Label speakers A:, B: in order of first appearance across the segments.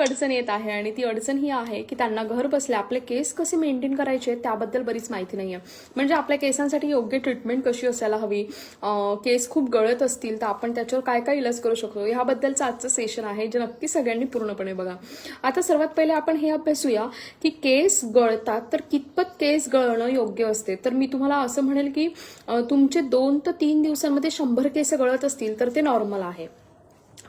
A: एक अडचण येत आहे आणि ती अडचण ही आहे की त्यांना घर बसल्या आपले केस कसे मेंटेन करायचे त्याबद्दल बरीच माहिती नाही आहे म्हणजे आपल्या केसांसाठी योग्य ट्रीटमेंट कशी असायला हवी? केस खूप गळत असतील तर आपण त्याच्यावर काय काय इलाज करू शकतो? ह्याबद्दलचं आजचं सेशन आहे जे नक्की सगळ्यांनी पूर्णपणे बघा. आता सर्वात पहिले आपण हे अभ्यासूया की केस गळतात तर कितपत केस गळणं योग्य असते? तर मी तुम्हाला असं म्हणेल की तुमचे दोन ते तीन दिवसांमध्ये शंभर केस गळत असतील तर ते नॉर्मल आहे.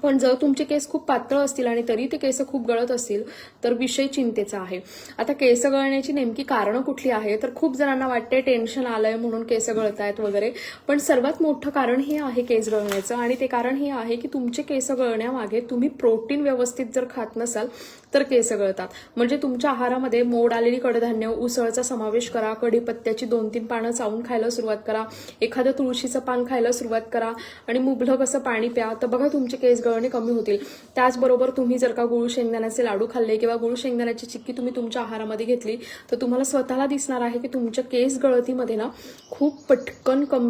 A: पण जर तुमचे केस खूप पातळ असतील आणि तरी ते केस खूप गळत असतील तर विषय चिंतेचा आहे. आता केस गळण्याची नेमकी कारणं कुठली आहे तर खूप जणांना वाटते टेन्शन आलंय म्हणून केस गळत आहेत वगैरे. पण सर्वात मोठं कारण हे आहे केस गळण्याचं आणि ते कारण हे आहे की तुमचे केस गळण्यामागे तुम्ही प्रोटीन व्यवस्थित जर खात नसाल तर केस गळतात. म्हणजे तुमच्या आहारामध्ये मोड आलेली कडधान्य उसळचा समावेश करा कढीपत्त्याची दोन तीन पानं चावून खायला सुरुवात करा एखादं तुळशीचं पान खायला सुरुवात करा आणि मुबलक असं पाणी प्या. तर बघा तुमचे केस गळणे कमी होतील. त्याचबरोबर तुम्ही जर का गुळ शेंगदाण्याचे लाडू खाल्ले किंवा गुळ शेंगदाण्याची चिक्की तुम्ही तुमच्या आहारामध्ये घेतली तर तुम्हाला स्वतःला दिसणार आहे की तुमच्या केस गळतीमध्ये ना खूप पटकन कम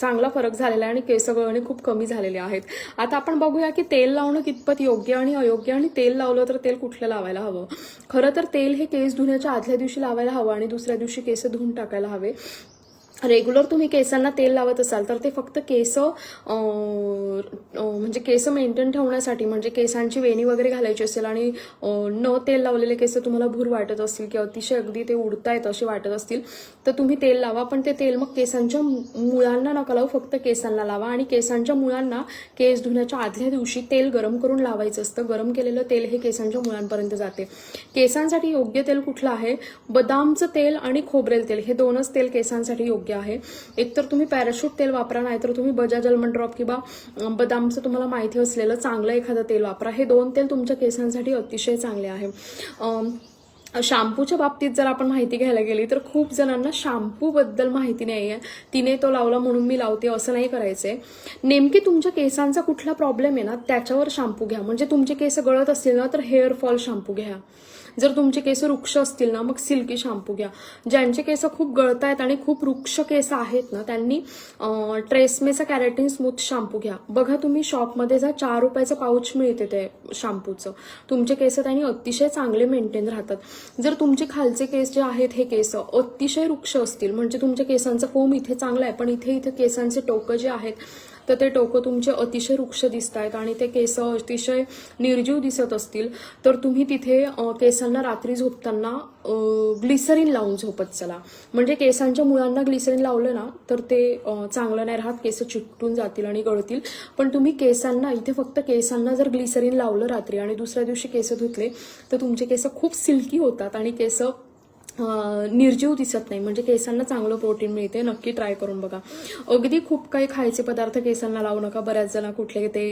A: चांगला फरक झालेला आहे आणि केस गळणे खूप कमी झालेले आहेत. आता आपण बघूया की तेल लावणं कितपत योग्य आणि अयोग्य आणि तेल लावलं तर तेल कुठलं लावायला हवं? खरं तर तेल हे केस धुण्याच्या आदल्या दिवशी लावायला हवं आणि दुसऱ्या दिवशी केस धुवून टाकायला हवे. रेग्युलर तुम्ही केसांना तेल लावत असाल तर ते फक्त केस म्हणजे केस मेंटेन ठेवण्यासाठी म्हणजे केसांची वेणी वगैरे घालायची असेल आणि न तेल लावलेले केस तुम्हाला भूर वाटत असतील किंवा अतिशय अगदी ते उडतायत असे वाटत असतील तर तुम्ही तेल लावा. पण ते तेल मग केसांच्या मुळांना नका लावू फक्त केसांना लावा. आणि केसांच्या मुळांना केस धुण्याच्या आदल्या दिवशी तेल गरम करून लावायचं असतं. गरम केलेलं तेल हे केसांच्या मुळांपर्यंत जाते. केसांसाठी योग्य तेल कुठलं आहे? बदामचं तेल आणि खोबरेल तेल. हे दोनच तेल केसांसाठी योग्य आहे. एकतर तुम्ही पॅराशूट तेल वापरा नाहीतर तुम्ही बजाज अल्मंड ड्रॉप किंवा बदामचं तुम्हाला माहिती असलेलं चांगलं एखादं तेल वापरा. हे दोन तेल तुमच्या केसांसाठी अतिशय चांगले आहे. शाम्पूच्या शॅम्पूच्या बाबतीत जर आपण माहिती घ्यायला गेली तर खूप जणांना शॅम्पू बद्दल माहिती नाही आहे तिने तो लावला म्हणून मी लावते असं नाही करायचंय. नेमकी तुमच्या केसांचा कुठला प्रॉब्लेम आहे ना त्याच्यावर शॅम्पू घ्या. म्हणजे तुमचे केस गळत असतील ना तर हेअर फॉल शॅम्पू घ्या. जर तुमचे केस वृक्ष असतील ना मग सिल्की शॅम्पू घ्या. ज्यांचे केस खूप गळत आहेत आणि खूप वृक्ष केस आहेत ना त्यांनी ट्रेसमेचा कॅरेटिन स्मूथ शॅम्पू घ्या. बघा तुम्ही शॉपमध्ये जा चार रुपयाचं पाऊच मिळते ते शॅम्पूचं तुमचे केस त्यांनी अतिशय चांगले मेंटेन राहतात. जर तुमचे खालचे केस जे आहेत हे केस अतिशय वृक्ष असतील म्हणजे तुमच्या केसांचा फोम इथे चांगला आहे पण इथे इथे केसांचे टोकं जे आहेत तर ते टोकं तुमचे अतिशय वृक्ष दिसत आहेत आणि ते केस अतिशय निर्जीव दिसत असतील. तर तुम्ही तिथे केसांना रात्री झोपताना ग्लिसरीन लावून झोपत चला. म्हणजे केसांच्या मुळांना ग्लिसरीन लावलं ना तर ते चांगलं नाही राहत. केस चिकटून जातील आणि गळतील. पण तुम्ही केसांना इथे फक्त केसांना जर ग्लिसरीन लावलं रात्री आणि दुसऱ्या दिवशी केस धुतले तर तुमचे केस खूप सिल्की होतात आणि केस निर्जीव दिसत नाही. म्हणजे केसांना चांगलं प्रोटीन मिळते. नक्की ट्राय करून बघा. अगदी खूप काही खायचे पदार्थ केसांना लावू नका. बऱ्याच जण कुठले ते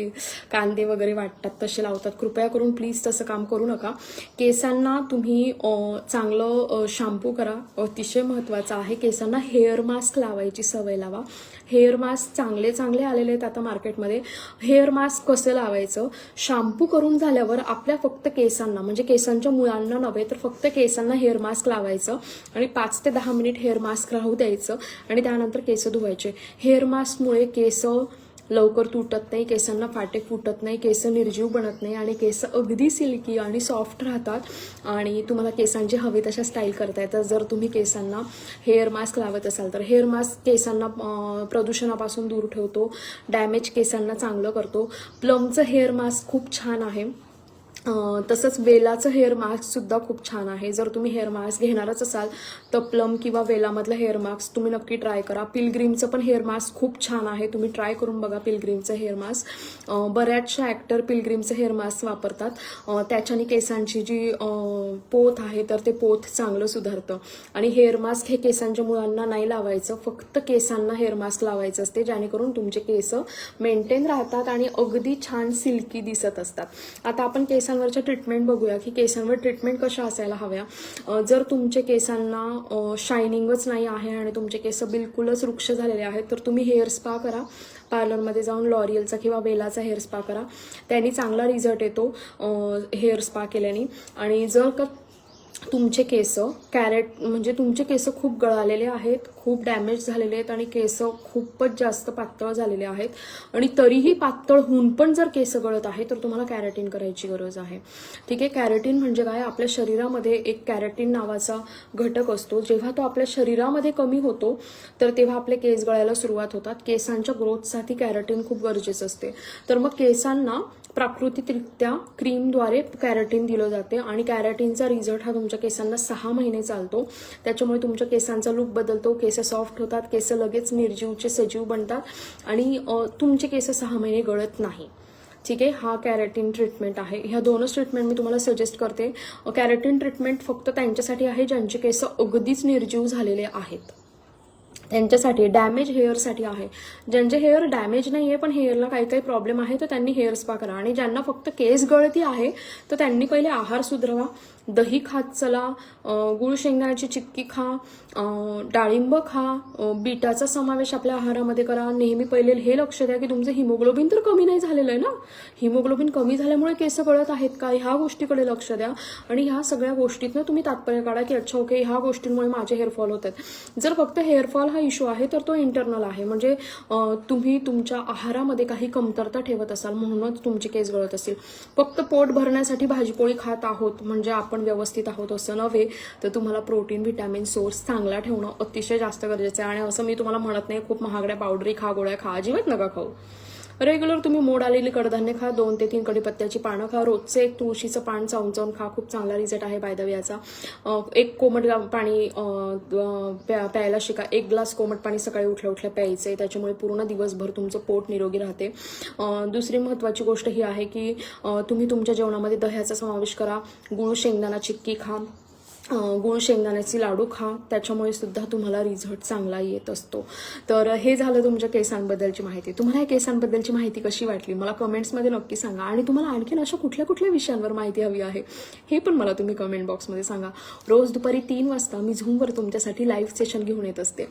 A: कांदे वगैरे वाटतात तसे लावतात. कृपया करून प्लीज तसं काम करू नका. केसांना तुम्ही चांगलं शॅम्पू करा. अतिशय महत्त्वाचं आहे. केसांना हेअर मास्क लावायची सवय लावा. हेअर मास्क चांगले चांगले आलेले आहेत आता मार्केटमध्ये हेअर मास्क कसं लावायचं? शॅम्पू करून झाल्यावर आपल्या फक्त केसांना म्हणजे केसांच्या मुळांना नव्हे तर फक्त केसांना हेअर मास्क लावायचं. आणि पाच ते दहा मिनिट हेअर मास्क राहू द्यायचं आणि त्यानंतर केस धुवायचे. हेअर मास्कमुळे केस लवकर तुटत नाही केसांना फाटे फुटत नाही केस निर्जीव बनत नाही आणि केस अगदी सिल्की आणि सॉफ्ट राहतात आणि तुम्हाला केसांची हवे तशा स्टाईल करता येतात. जर तुम्ही केसांना हेअर मास्क लावत असाल तर हेअर मास्क केसांना प्रदूषणापासून दूर ठेवतो डॅमेज केसांना चांगलं करतो. प्लमचं हेअर मास्क खूप छान आहे. तसंच वेलाचं हेअर मास्कसुद्धा खूप छान आहे. जर तुम्ही हेअर मास्क घेणारच असाल तर प्लम किंवा वेलामधलं हेअर मास्क तुम्ही नक्की ट्राय करा. पिलग्रीमचं पण हेअर मास्क खूप छान आहे. तुम्ही ट्राय करून बघा पिलग्रीमचं हेअर मास्क बऱ्याचशा ॲक्टर पिलग्रीमचं हेअर मास्क वापरतात. त्याच्याने केसांची जी पोत आहे तर ते पोत चांगलं सुधारतं. आणि हेअर मास्क हे केसांच्या मुळांना नाही लावायचं. फक्त केसांना हेअर मास्क लावायचं असते जेणेकरून तुमचे केस मेंटेन राहतात आणि अगदी छान सिल्की दिसत असतात. आता आपण केस केसांवरच्या ट्रीटमेंट बघूया की केसांवर ट्रीटमेंट कशा असायला हव्या. जर तुमचे केसांना शायनिंगच नाही आहे आणि तुमचे केस बिलकुलच वृक्ष झालेले आहेत तर तुम्ही हेअर स्पा करा. पार्लरमध्ये जाऊन लॉरियलचा किंवा वेलाचा हेअर स्पा करा. त्यांनी चांगला रिझल्ट येतो हेअर स्पा केल्याने. आणि जर का तुमचे केस कॅरेट म्हणजे तुमचे केस खूप गळालेले आहेत खूप डॅमेज झालेले आहेत आणि केस खूपच जास्त पातळ झालेले आहेत. आणि तरीही पातळ होऊन पण जर केस गळत आहे तर तुम्हाला कॅरेटीन करायची गरज आहे. ठीक आहे कॅरेटीन म्हणजे काय? आपल्या शरीरामध्ये एक कॅरेटीन नावाचा घटक असतो. जेव्हा तो आपल्या शरीरामध्ये कमी होतो तर तेव्हा आपले केस गळायला सुरुवात होतात. केसांच्या ग्रोथसाठी कॅरेटीन खूप गरजेचं असते. तर मग केसांना प्राकृतिकरित्या क्रीमद्वारे कॅरेटीन दिलं जाते आणि कॅरेटीनचा रिझल्ट हा तुमच्या केसांना सहा महिने चालतो. त्याच्यामुळे तुमच्या केसांचा लुक बदलतो केस सॉफ्ट होतात केस लगेच निर्जीवचे सजीव बनतात आणि तुमचे केस सहा महिने गळत नाही. ठीक आहे? हा कॅरेटीन ट्रीटमेंट आहे. ह्या दोनच ट्रीटमेंट मी तुम्हाला सजेस्ट करते. कॅरेटीन ट्रीटमेंट फक्त त्यांच्यासाठी आहे ज्यांचे केस अगदीच निर्जीव झालेले आहेत. त्यांच्यासाठी डॅमेज हेअरसाठी आहे. ज्यांचे हेअर डॅमेज नाही आहे पण हेअरला काही काही प्रॉब्लेम आहे तर त्यांनी हेअर स्पा करा. आणि ज्यांना फक्त केस गळती आहे तर त्यांनी पहिले आहार सुधरवा. दही खात चला गुळ शेंगदाण्याची चिक्की खा डाळिंब खा बीटाचा समावेश आपल्या आहारामध्ये करा. नेहमी पहिले हे लक्ष द्या की तुमचं हिमोग्लोबिन तर कमी नाही झालेलं आहे ना? हिमोग्लोबिन कमी झाल्यामुळे केस गळत आहेत का? ह्या गोष्टीकडे लक्ष द्या. आणि ह्या सगळ्या गोष्टीतनं तुम्ही तात्पर्य काढा की अच्छा ओके ह्या गोष्टींमुळे माझे हेअरफॉल होत आहेत. जर फक्त हेअरफॉल हा इश्यू आहे तर तो इंटरनल आहे. म्हणजे तुम्ही तुमच्या आहारामध्ये काही कमतरता ठेवत असाल म्हणूनच तुमचे केस गळत असतील. फक्त पोट भरण्यासाठी भाजीपोळी खात आहोत म्हणजे आपण व्यवस्थित आहोत असं नव्हे तर तुम्हाला प्रोटीन व्हिटॅमिन सोर्स चांगला ठेवणं अतिशय जास्त गरजेचं आहे. आणि असं मी तुम्हाला म्हणत नाही खूप महागड्या पावडरी खा गोळ्या खा अजिबात नका खाऊ. रेग्युलर तुम्ही मोड आलेली कडधान्य खा दोन ते तीन कडीपत्त्याची पानं खा. रोजचे एक तुळशीचं पान चावून चावून खा. खूप चांगला रिझल्ट आहे बाय याचा. एक कोमट पाणी प्या- प्यायला शिका. एक ग्लास कोमट पाणी सकाळी उठल्या उठल्या प्यायचं त्याच्यामुळे पूर्ण दिवसभर तुमचं पोट निरोगी राहते. दुसरी महत्त्वाची गोष्ट ही आहे की तुम्ही तुमच्या जेवणामध्ये दह्याचा समावेश करा. गुळ शेंगदाणा चिक्की खा. गुळ शेंगदाण्याचे लाडू खा. त्याच्यामुळे सुद्धा तुम्हाला रिझल्ट चांगला येत असतो. तर हे झालं तुमच्या केसांबद्दलची माहिती. तुम्हाला या केसांबद्दलची माहिती कशी वाटली? मला कमेंट्समध्ये नक्की सांगा. आणि तुम्हाला आणखीन अशा कुठल्या कुठल्या विषयांवर माहिती हवी आहे हे पण मला तुम्ही कमेंट बॉक्समध्ये सांगा. रोज दुपारी तीन वाजता मी झूमवर तुमच्यासाठी लाईव्ह सेशन घेऊन येत असते.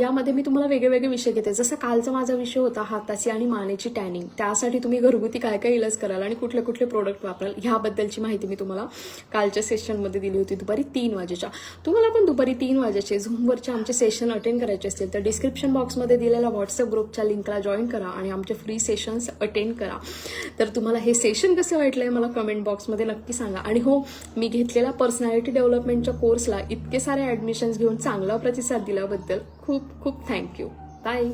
A: यामध्ये मी तुम्हाला वेगळे वेगळे विषय घेते. जसं कालचा माझा विषय होता हाताची आणि मानेची टॅनिंग त्यासाठी तुम्ही घरगुती काय काय इलाज कराल आणि कुठले कुठले प्रोडक्ट वापराल ह्याबद्दलची माहिती मी तुम्हाला कालच्या सेशनमध्ये दिली होती दुपारी तीन वाजेच्या. तुम्हाला पण दुपारी तीन वाजेचे झूमवरचे आमचे सेशन अटेंड करायचे असतील तर डिस्क्रिप्शन बॉक्समध्ये दिलेल्या व्हॉट्सअप ग्रुपच्या लिंकला जॉईन करा आणि आमचे फ्री सेशन्स अटेंड करा. तर तुम्हाला हे सेशन कसं वाटलंय मला कमेंट बॉक्समध्ये नक्की सांगा. आणि हो मी घेतलेल्या पर्सनॅलिटी डेव्हलपमेंटच्या कोर्सला इतके सारे ॲडमिशन्स घेऊन चांगला प्रतिसाद दिल्याबद्दल खूप खूप थँक्यू बाय